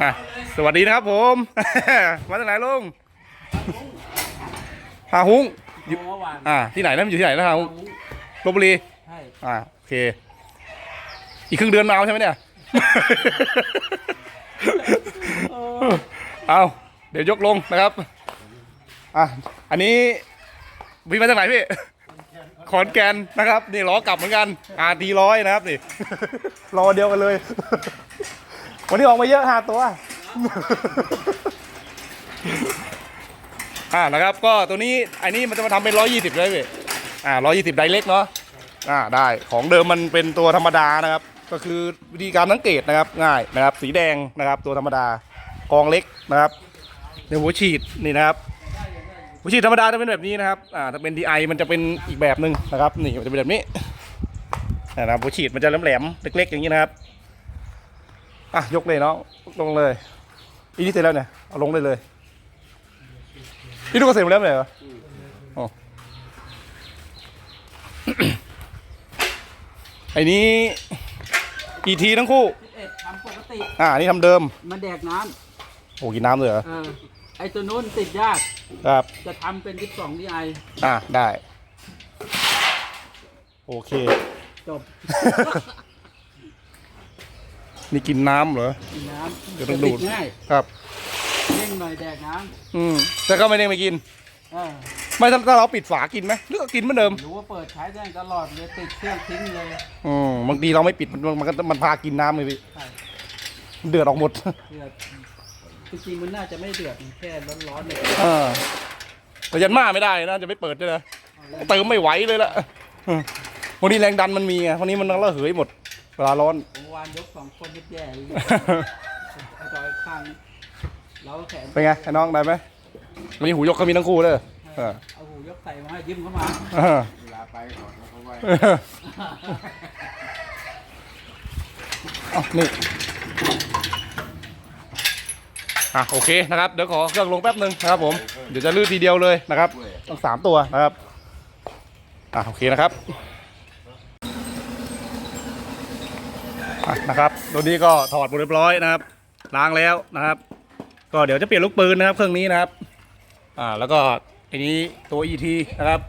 อะสวัสดีนะครับผม มาจากไหนลุงฮาฮุ้งอยู่เมื่อวานอ่าที่ไหนนะมันอยู่ที่ไหนนะฮาฮุ้งลบบุรีใช่อ่าโอเค อีกครึ่งเดือนมาเอาใช่ไหมเนี่ย เอาเดี๋ยวยกลงนะครับอะอันนี้พี่มาจากไหนพี่ขอนแก่นนะครับ นี่ล้อกลับเหมือนกันอาทีร้อยนะครับนี่รอเดียวกันเลย วันนี้ออกมาเยอะห้าตัว อ่านะครับ ก็ตัวนี้อันนี้มันจะมาทำเป็นร้อยยี่สิบเลยพี่อ่าร้อยยี่สิบไดเล็กเนาะอ่าได้ของเดิมมันเป็นตัวธรรมดานะครับ ก็คือวิธีการสังเกตนะครับ ง่ายนะครับ สีแดงนะครับ ตัวธรรมดากองเล็กนะครับในหัวฉีดนี่นะครับหัวฉีดธรรมดาจะเป็นแบบนี้นะครับอ่าถ้าเป็น DI มันจะเป็นอีกแบบหนึ่งนะครับ นี่มันจะเป็นแบบนี้นะครับหัวฉีดมันจะแหลมๆเล็กๆอย่างนี้นะครับ อะยกเลยน้องลงเลยอีนี่เสร็จแล้วเนี่ยเอาลงได้เลยพี่ดูกเกษตรหมดแล้วเหรออ๋อไอ้นี้กี่ทีทั้งคู่เอ็ดทำปกติ อ่าอันนี่ทำเดิมมันแดกน้โอ้กินน้ำเลยเหรอำเออไอตัวนู้นติดยาก ครับ จะทำเป็นยี่สิบสองดีไออ่าได้ โอเค จบ นี่กินน้ำเหรอ กินน้ำเดี๋ยวต้องดูดติง่ายครับ เร่งหน่อยแดกน้อืมแต่ก็ไม่ได้ไม่กินำเออไม่ถ้าถ้าเราปิดฝากินไหมหรือก็กินเหมือนเดิมรู้ว่าเปิดใช้ได้ตลอดเลยติดเครื่องทิ้งเลย อืมบางทีเราไม่ปิดมันมันก็มันพากินน้ำเลยพี่ใช่ เดือดออกหมด เดือดจริงๆมันน่าจะไม่เดือดมันแค่ร้อนๆเนี่ยเออแต่ยันมาไม่ได้นะจะไม่เปิดด้วยนะเติมไม่ไหวเลยละอืมวันนี้แรงดันมันมีไงวันนี้มันระเหยหมด เวลาร้อน เมื่อวานยกสองคนแย่ๆเลยจอยข้างเราแขนเป็นไงไอ้น้องได้ไหมวันนี้หูยกเขามีทั้งคู่เลยเออเอาหูยกใส่มาให้ยิ้มเข้ามาเออเวลาไปขอเขาไว้เออเอานี่อะโอเคนะครับเดี๋ยวขอเครื่องลงแป๊บหนึ่งนะครับผมเดี๋ยวจะลื่นทีเดียวเลยนะครับต้องสามตัวนะครับอะโอเคนะครับอะ นะครับตัวนี้ก็ถอดหมดเรียบร้อยนะครับ ล้างแล้วนะครับ ก็เดี๋ยวจะเปลี่ยนลูกปืนนะครับ เครื่องนี้นะครับ อ่าแล้วก็อันนี้ตัว ET นะครับ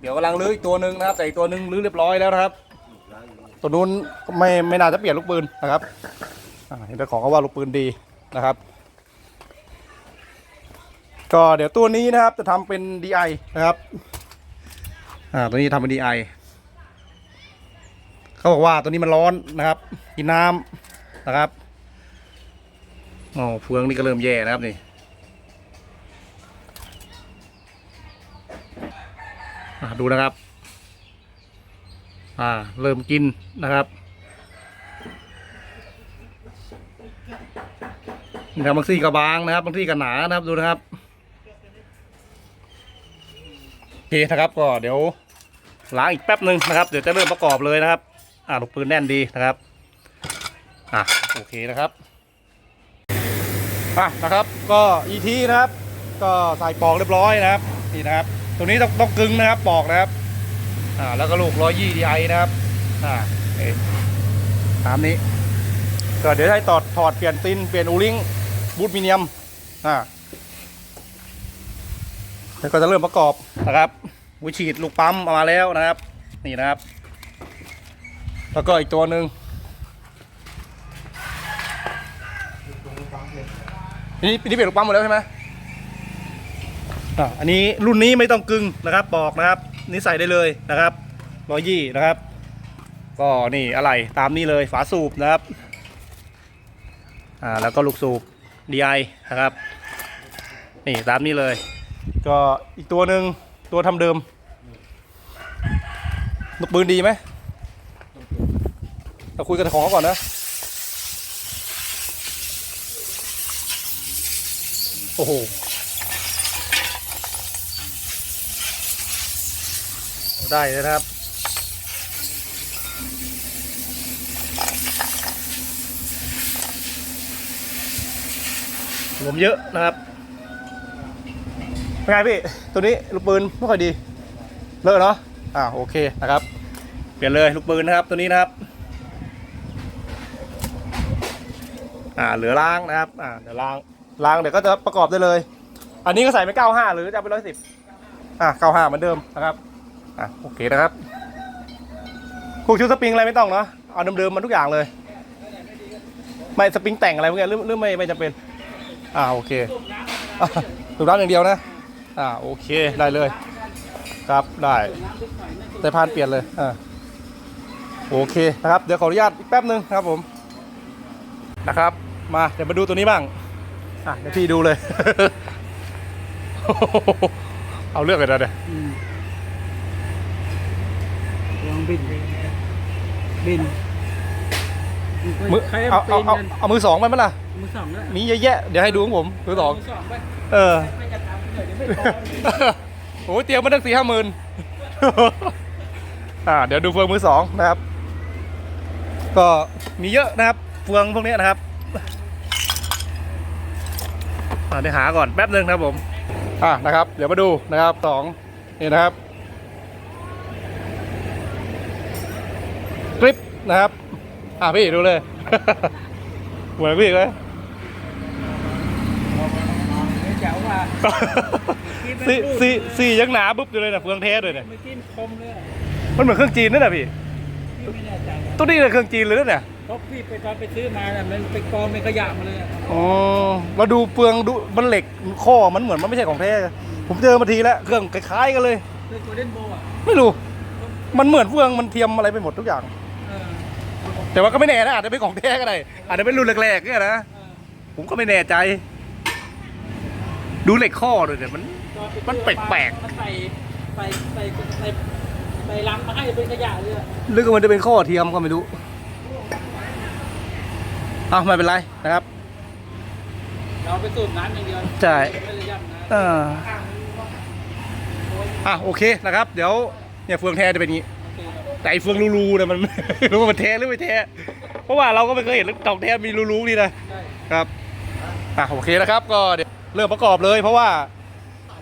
เดี๋ยวกำลังลื้ออีกตัวหนึ่งนะครับ แต่อีกตัวหนึ่งลื้อเรียบร้อยแล้วนะครับ ตัวนู้นไม่ไม่น่าจะเปลี่ยนลูกปืนนะครับอ่าเห็นเจ้าของเขาว่าลูกปืนดีนะครับ ก็เดี๋ยวตัวนี้นะครับจะทำเป็น DI นะครับ อ่าตัวนี้ทำเป็น DI เขาบอกว่าตัวนี้มันร้อนนะครับกินน้ำนะครับอ๋อเฟืองนี่ก็เริ่มแย่นะครับนี่อ่าดูนะครับ อ่า เริ่มกินนะครับนะครับบางซี่ก็บางนะครับบางซี่ก็หนานะครับดูนะครับโอเคนะครับก็เดี๋ยวล้างอีกแป๊บหนึ่งนะครับ เดี๋ยวจะเริ่มประกอบเลยนะครับ อ่าลูกปืนแน่นดีนะครับอะโอเคนะครับอะนะครับก็อีทีนะครับ ก็ใส่ปอกเรียบร้อยนะครับนี่นะครับ ตรงนี้ต้องต้องกึงนะครับปอกนะครับอ่าแล้วก็ลูกร้อยยี่ดีไอนะครับอ่าโอเคตามนี้ก็เดี๋ยวให้ตอดถอดเปลี่ยนตินเปลี่ยนอูริงบูทมิเนียมอ่าแล้วก็จะเริ่มประกอบนะครับวิฉีดลูกปั๊มเอามาแล้วนะครับ นี่นะครับ แล้วก็อีกตัวหนึ่งนนี้อันนี้เปลี่ยนลูกปั๊มหมดแล้วใช่ไหมอะอันนี้รุ่นนี้ไม่ต้องกึงนะครับปอกนะครับนี่ใส่ได้เลยนะครับร้อยยี่นะครับ ก็นี่อะไรตามนี้เลยฝาสูบนะครับอ่าแล้วก็ลูกสูบ DI นะครับนี่ตามนี้เลย ก็อีกตัวหนึ่งตัวทำเดิมลูกปืนดีไหม เราคุยกับของเขาก่อนนะ โอ้โห ได้เลยนะครับผมเยอะนะครับเป็นไงพี่ ตัวนี้ลูกปืนไม่ค่อยดี เลอะเนาะอ่าโอเคนะครับ เปลี่ยนเลยลูกปืนนะครับตัวนี้นะครับ อ่าเหลือล้างนะครับอ่าเดี๋ยวล้างล้างเดี๋ยวก็จะประกอบได้เลย อันนี้ก็ใส่ไปเก้าห้าหรือจะไปร้อยสิบอ่าเก้าห้าเหมือนเดิมนะครับอะโอเคนะครับพวกชุดสปริงอะไรไม่ต้องเนาะเอาเดิมๆมันทุกอย่างเลย ไม่สปริงแต่งอะไรพวกนี้หรือหรือไม่ไม่จำเป็นอ่าโอเคสูบน้ำอย่างเดียวนะอ่าโอเคได้เลย ครับได้แต่พานเปลี่ยนเลยอ่าโอเคนะครับ เดี๋ยวขออนุญาตอีกแป๊บนึงนะครับผมนะครับ มาเดี๋ยวมาดูตัวนี้บ้าง อะเดี๋ยวพี่ดูเลย เอาเลือกเลยนะเนี่ยอืมลองบินบินมือใครเอาเอาเอาเอาเอาเอามือสองไปมั้ยล่ะ มือสองแล้วมีเยอะแยะเดี๋ยวให้ดูของผมมือสองมือสองไปเออไม่จะทำเดี๋ยวไม่พอโอ้ยเตรียมมาตั้งสี่ห้าหมื่นอ่า เดี๋ยวดูเฟืองมือสองนะครับ ก็มีเยอะนะครับ เฟืองพวกนี้นะครับ อ่าเดี๋ยวหาก่อนแป๊บหนึ่งนะครับผม อ่านะครับ เดี๋ยวมาดูนะครับสองนี่นะครับคลิปนะครับ อ่าพี่ดูเลย เหมือนพี่เลย เจ๋วว่าสี่สี่สี่ยังหนาปุ๊บอยู่เลยนะเฟืองเทสเลยเนี่ยเมื่อกี้มันคมเลยอะมันเหมือนเครื่องจีนนั่นแหละพี่ พี่ไม่แน่ใจนะ ตัวนี้เลยเครื่องจีนเลยนั่นแหละเพ ราะพี่ไปตอนไปซื้อมาเนี่ยมันเป็นกองเป็นขยะมาเลยอะอ๋อมาดูเฟืองดูมันเหล็กข้อมันเหมือนมันไม่ใช่ของแท้ผมเจอมาทีแล้วเครื่องคล้ายๆกันเลยคือโกลเด้นโบอะไม่รู้ มันเหมือนเฟืองมันเทียมอะไรไปหมดทุกอย่าง เออแต่ว่าก็ไม่แน่นะอาจจะเป็นของแท้ก็ได้อาจจะเป็นรุ่นแรกๆเนี่ยนะเออผมก็ไม่แน่ใจ ดูเหล็กข้อด้วยเนี่ยมัน ตอนไปมันแปลกๆ มันใส่ใส่ใส่ใส่ใส่ลังมาให้เป็นขยะเลยอะ หรือก็มันจะเป็นข้อเทียมก็ไม่รู้ อ้าวไม่เป็นไรนะครับ เราไปสูบน้ำอย่างเดียวใช่ ไม่เลยย่ำนะเอออะโอเคนะครับ เดี๋ยวเนี่ยเฟืองแท้จะเป็นอย่างนี้ โอเคครับแต่ไอ้เฟืองรูๆเนี่ยมัน ไม่รู้ว่ามันแท้หรือไม่แท้เพราะว่าเราก็ไม่เคยเห็นทองแท้มีรูๆนี่นะใช่ครับ อะโอเคนะครับก็เดี๋ยวเริ่มประกอบเลย เพราะว่า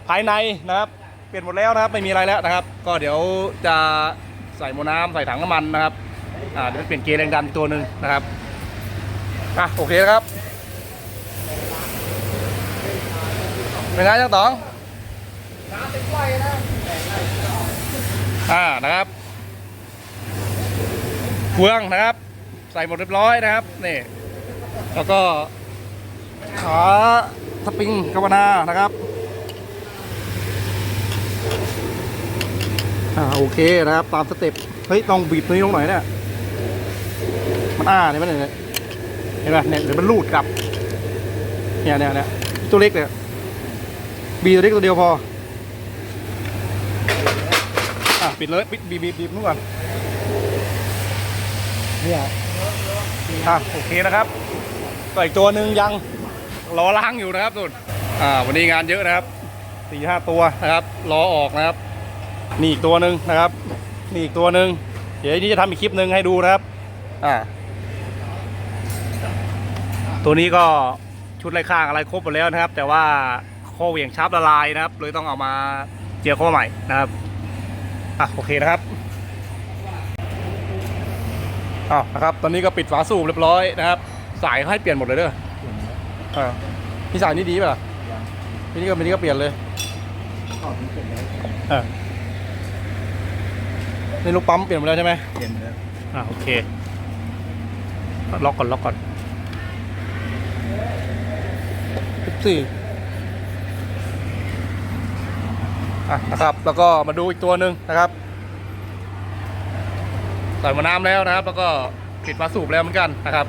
ภายในนะครับ เปลี่ยนหมดแล้วนะครับไม่มีอะไรแล้วนะครับ ก็เดี๋ยวจะใส่โมน้ำใส่ถังน้ำมันนะครับ อ่าเดี๋ยวเปลี่ยนเกยร์แรงดันอีกตัวหนึ่งนะครับ อะโอเคนะครับเป็นไงจังตองอ่านะครับเฟืองนะครับ ใส่หมดเรียบร้อยนะครับนี่แล้วก็ขาสปริงกาวนานะครับอ่าโอเคนะครับตามสเต็ปเฮ้ยต้องบีบตัวนี้ลงหน่อยเนี่ยมันอ้าเนี่ยมันเนี่ย ห็นไหมเนี่ยเดี๋ยวมันรูดกลับ เนี่ยเนี่ยเนี่ยตัวเล็กเนี่ยบีตัวเล็กตัวเดียวพอ อะปิดเลยปิดบีบบีบีบนู่นก่อนเนี่ยอะโอเคนะครับก็อีกตัวหนึ่งยังรอล้างอยู่นะครับทุนอ่าวันนี้งานเยอะนะครับสี่ห้าตัวนะครับรอออกนะครับ นี่อีกตัวหนึ่งนะครับ นี่อีกตัวหนึ่งเดี๋ยวนี้จะทำอีกคลิปหนึ่งให้ดูนะครับ อ่า ตัวนี้ก็ชุดไรข้างอะไรครบหมดแล้วนะครับ แต่ว่าข้อเหวี่ยงชับละลายนะครับ เลยต้องเอามาเจียร์ข้อใหม่นะครับอะโอเคนะครับอ้าวนะครับ ตอนนี้ก็ปิดฝาสูบเรียบร้อยนะครับ สายเขาให้เปลี่ยนหมดเลยเด้ออ่าพี่สายนี่ดีป่ะพี่นี่ก็พี่นี่ก็เปลี่ยนเลยอ่านี่ลูกปั๊มเปลี่ยนหมดแล้วใช่ไหมเปลี่ยนแล้วอ่าโอเค ล็อกก่อนล็อกก่อน สี่อะนะครับ แล้วก็มาดูอีกตัวหนึ่งนะครับใส่มาน้ำแล้วนะครับ แล้วก็ปิดฝาสูบแล้วเหมือนกันนะครับ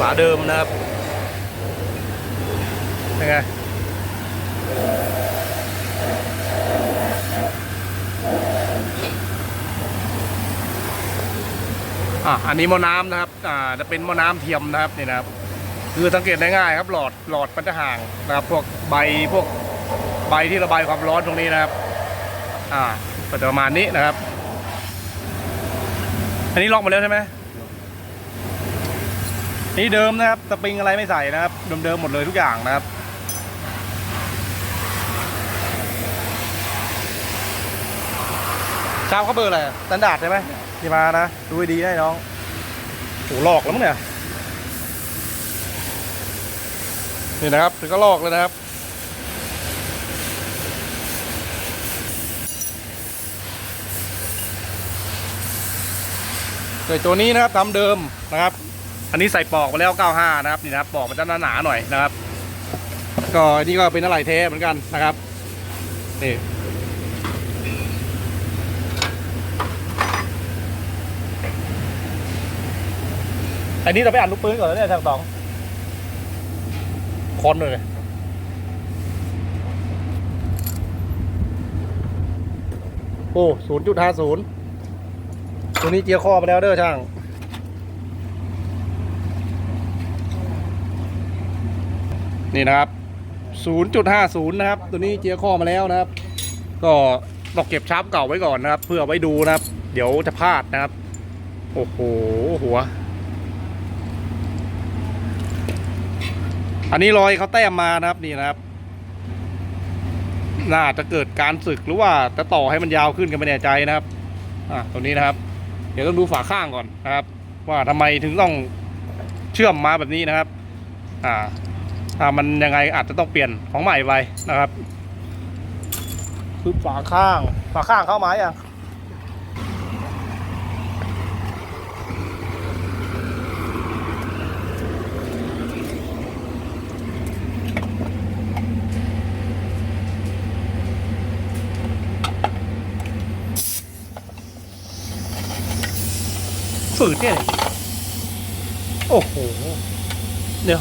ฝาเดิมนะครับยังไง อะอันนี้หม้อน้ำนะครับอ่าจะเป็นหม้อน้ำเทียมนะครับนี่นะครับ คือสังเกตได้ง่ายครับ หลอดหลอดมันจะห่างนะครับ พวกใบพวกใบที่ระบายความร้อนตรงนี้นะครับ อ่าประมาณนี้นะครับ อันนี้ล็อกหมดแล้วใช่ไหมนี่เดิมนะครับสปริงอะไรไม่ใส่นะครับเดิมๆหมดเลยทุกอย่างนะครับชาวเขาเบอร์อะไรสแตนดาร์ดใช่ไหม ที่มานะ ดูให้ดีไอ้น้องโหหลอกแล้วมั้งเนี่ยนี่นะครับถึงก็ลอกเลยนะครับ โดยตัวนี้นะครับตามเดิมนะครับ อันนี้ใส่ปอกมาแล้ว 95 นะครับนี่นะครับปอกมันจะหนาๆหน่อยนะครับ ก็อันนี่ก็เป็นอะไรเทเหมือนกันนะครับนี่ อันนี้เราไปอ่านลูกปืนก่อนแล้วเนี่ยทางสองคอนเลยโอ้ศูนย์จุดห้าศูนย์ตัวนี้เจียร์คอมาแล้วเด้อช่าง นี่นะครับ0.50นย์นะครับ ตัวนี้เจียร์ข้อมาแล้วนะครับ ก็ตองเก็บชาร์ปเก่าไว้ก่อนนะครับ เพื่อไว้ดูนะครับ เดี๋ยวจะพลาดนะครับ โอ้โห หัว อันนี้รอยเขาแต้มมานะครับนี่นะครับ น่าจะเกิดการสึกหรือว่าจะต่อให้มันยาวขึ้นกันไม่แน่ใจนะครับ อะตรงนี้นะครับ เดี๋ยวต้องดูฝาข้างก่อนนะครับ ว่าทำไมถึงต้องเชื่อมมาแบบนี้นะครับ อ่าถ้ามันยังไงอาจจะต้องเปลี่ยนของใหม่ไปนะครับคือฝาข้างฝาข้างเข้ามาอย่ ฝืดเนี่ย โอ้โห เดี๋ยว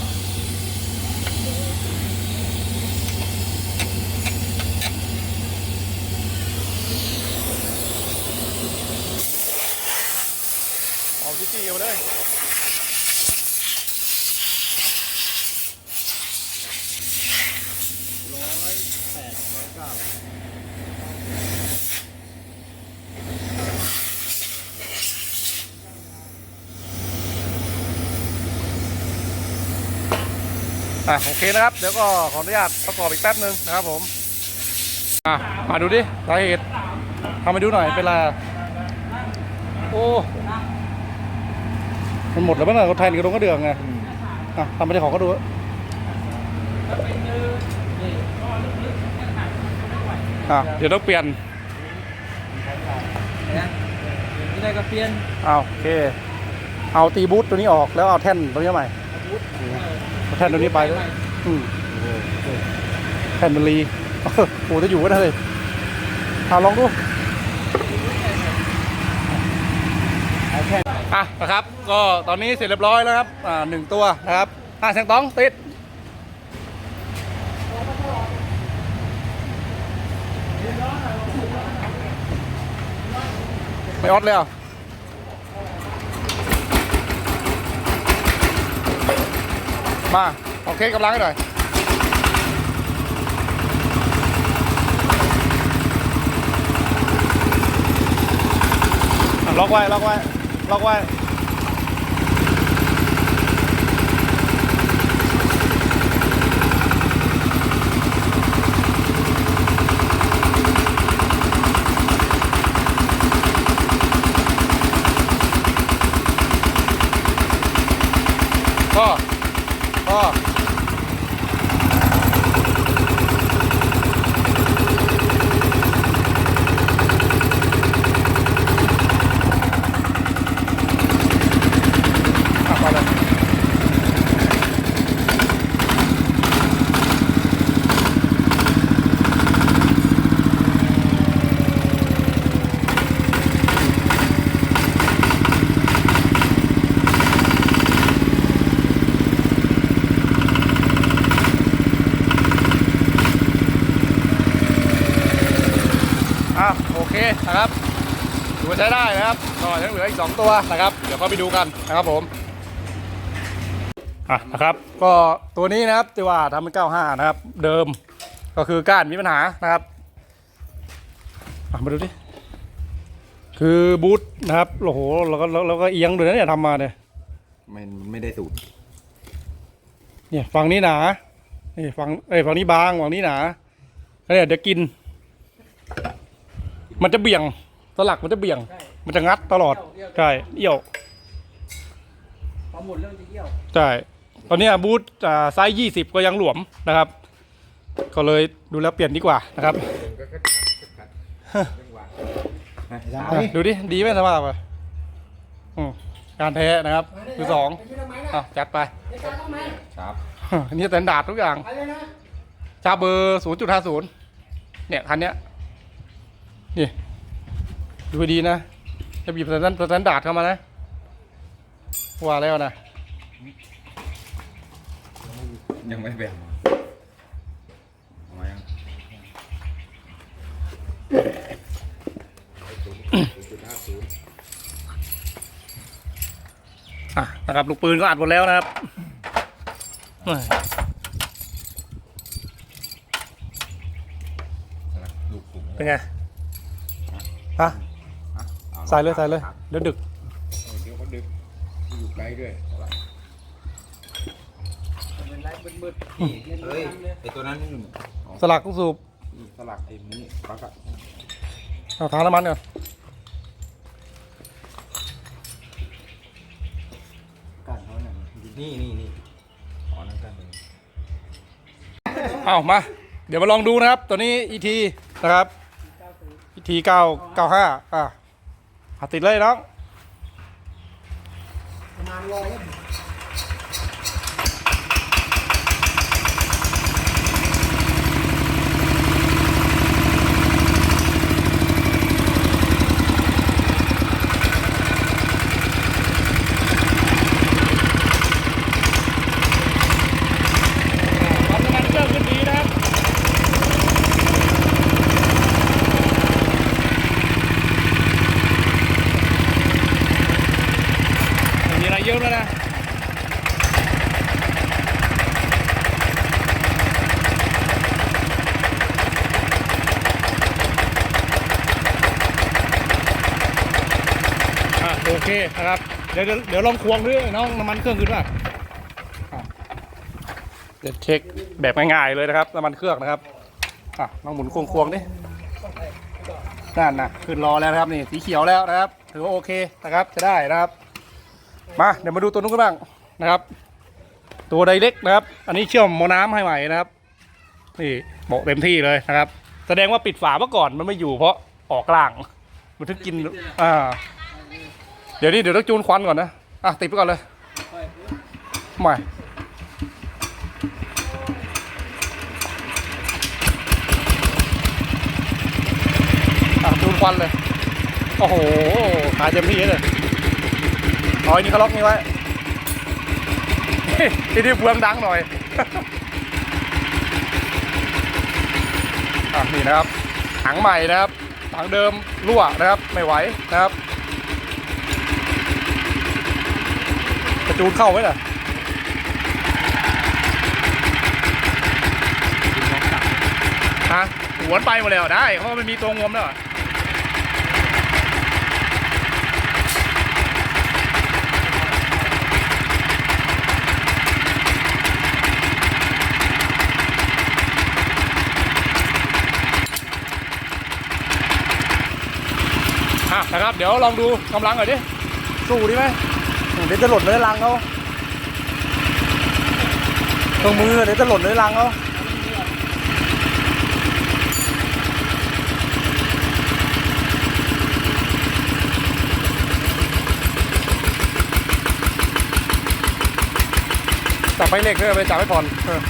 เอาที่จีเอาเลยร้อยแปดร้อยเก้า อะโอเคนะครับ เดี๋ยวก็ขออนุญาตประกอบอีกแป๊บนึงนะครับผมอะมาดูดิสาเหตุทำมาดูหน่อยเป็นไรโอ้มันหมดแล้วมั้งน่ะรถไทยนี่กระดงกระเดืองไงอะทำไปได้ของก็ดูอะเดี๋ยวต้องเปลี่ยนนี่ได้ก็เปลี่ยนเอาโอเค เอาตีบูทตัวนี้ออกแล้วเอาแท่นตัวนี้ใหม่ แท่นตัวนี้ไปอืมแท่นมันรีโอ้โหจะอยู่ก็ได้เลยเอาลองดูอะนะครับ ก็ตอนนี้เสร็จเรียบร้อยแล้วครับ อ่าหนึ่งตัวนะครับอะแสงต้องติดไม่ออดเลยอะ มาโอเคกำลังให้หน่อยอะล็อกไว้ล็อกไว้ล็อกไว้ พ่อพ่ออะพอเลยอะโอเคนะครับถือว่า ใช้ได้นะครับก็ยังเหลืออีกสองตัวนะครับ เดี๋ยวเข้าไปดูกันนะครับผมอะนะครับก็ตัวนี้นะครับที่ว่าทำเป็น95 นะครับ เดิมก็คือก้านมีปัญหานะครับอะมาดูดิคือบูทนะครับโอ้โหแล้วก็แล้วแล้วก็เอียงด้วยนะเนี่ยทำมาเนี่ยไม่ไม่ได้สูตรเนี่ยฝั่งนี้หนานี่ฝั่งเอ้ยฝั่งนี้บางฝั่งนี้หนาแล้วเนี่ยเดี๋ยวกิน มันจะเบี่ยง สลักมันจะเบี่ยง ใช่มันจะงัดตลอดใช่เอี่ยว พอหมุนเรื่องจะเยี่ยวใช่ ตอนเนี้ยบูธอ่าไซส์ยี่สิบก็ยังหลวมนะครับ ก็เลยดูแล้วเปลี่ยนดีกว่านะครับ ก็คัดคัดคัดจังหวะอะดูดิ ดีไหมสภาพอะอืมการแท้นะครับคือสองอะจัดไปครับอันนี้สแตนดาร์ดทุกอย่าง ไปเลยนะชาเบอร์ศูนย์จุดห้าศูนย์เนี่ย คันเนี้ย นี่ ดูให้ดีนะจะบีบสแตนสแตนดาร์ดเข้ามานะว่าแล้วนะยังไม่แบ่งเอามายังจุดห้าศูนย์อะนะครับลูกปืนก็อัดหมดแล้วนะครับเอ้ยลูกสูงเป็นไงฮะ ใส่เลยใส่เลยเดี๋ยวดึก เดี๋ยวเขาดึกอยู่ไกลด้วยเป็นไรมืดๆนี่เล่นเฮ้ยน้ำเลยไอตัวนั้นนี่สลักลูกสูบสลักไอ้นี้ปลั๊กอะเอาทางน้ำมันก่อนกันเขาเนี่ยนี่นี่นี่อ๋อนั่นกันเลยเอามา เดี๋ยวมาลองดูนะครับ ตัวนี้ ET นะครับ ET 9 95อะ อะติดเลยน้องประมาณร้อย ปั๊มน้ำมันเครื่องขึ้นดีนะครับไม่มีอะไรเยอะแล้วนะ อะโอ เคนะครับ เดี๋ยวเดี๋ยวลองควงด้วยน้องน้ำมันเครื่องขึ้นป่ะเดี๋ยวเช็คแบบง่ายๆเลยนะครับน้ำมันเครื่องนะครับอะลองหมุนควงๆดินั่นนะขึ้นรอแล้วนะครับนี่สีเขียวแล้วนะครับ ถือว่าโอเคนะครับจะได้นะครับ มาเดี๋ยวมาดูตัวนู้นกันบ้างนะครับ ตัวไดเล็กนะครับ อันนี้เชื่อมโมน้ำให้ใหม่นะครับนี่บอกเต็มที่เลยนะครับ แสดงว่าปิดฝาเมื่อก่อนมันไม่อยู่เพราะออกกลาง มันถึงกินอ่า เดี๋ยวนี้เดี๋ยวต้องจูนควันก่อนนะ อะ ติดไปก่อนเลยไม่อะจูนควันเลย โอ้โหหายเต็มที่เลยอาไอ้นี่เขาล็อกนี่ไว้ทีนี้เฟืองดังหน่อยอะนี่นะครับถังใหม่นะครับถังเดิมรั่วนะครับ ไม่ไหวนะครับ กระ จูนเข้าไว้เหรอฮะหวนไปหมดแล้วได้เพราะว่มันมีตัวงวมแล้วอะอะนะครับ เดี๋ยวลองดูกำลังหน่อยดิ สู้ดีไหม เดี๋ยวจะหล่นเลยรังเขาตรงมือเดี๋ยวจะหล่นเลยรังเขาจับไปเล็กเลยไปจับไปผ่อนเออ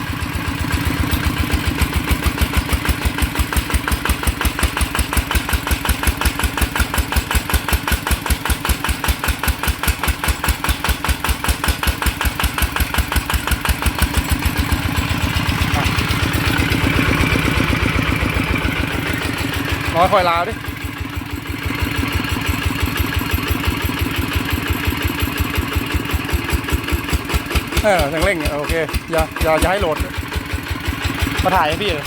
น้อยค อยลาวดิเออยังเร่งโอเค อย่าอย่าอย่าให้โหลดมาถ่ายให้พี่เลย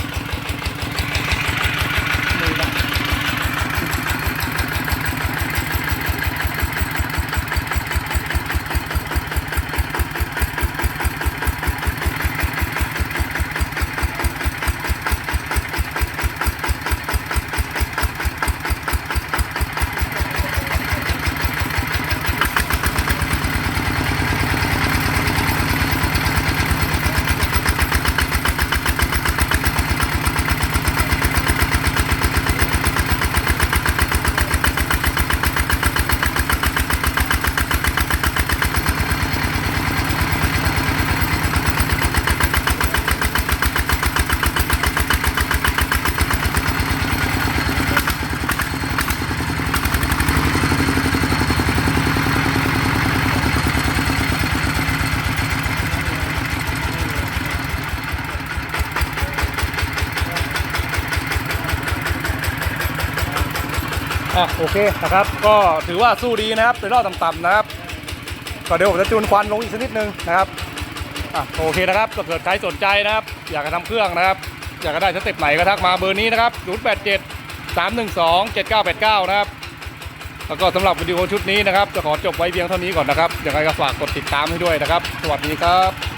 อะโอเคนะครับ ก็ถือว่าสู้ดีนะครับในรอบต่ำๆนะครับ ก็เดี๋ยวผมจะจูนควันลงอีกสักนิดนึงนะครับอะโอเคนะครับก็เกิดใครสนใจนะครับ อยากจะทำเครื่องนะครับ อยากจะได้สเต็ปไหนก็ทักมาเบอร์นี้นะครับ087 312 7989 นะครับแล้วก็สำหรับวิดีโอชุดนี้นะครับ จะขอจบไว้เพียงเท่านี้ก่อนนะครับยังไงก็ฝากกดติดตามให้ด้วยนะครับ สวัสดีครับ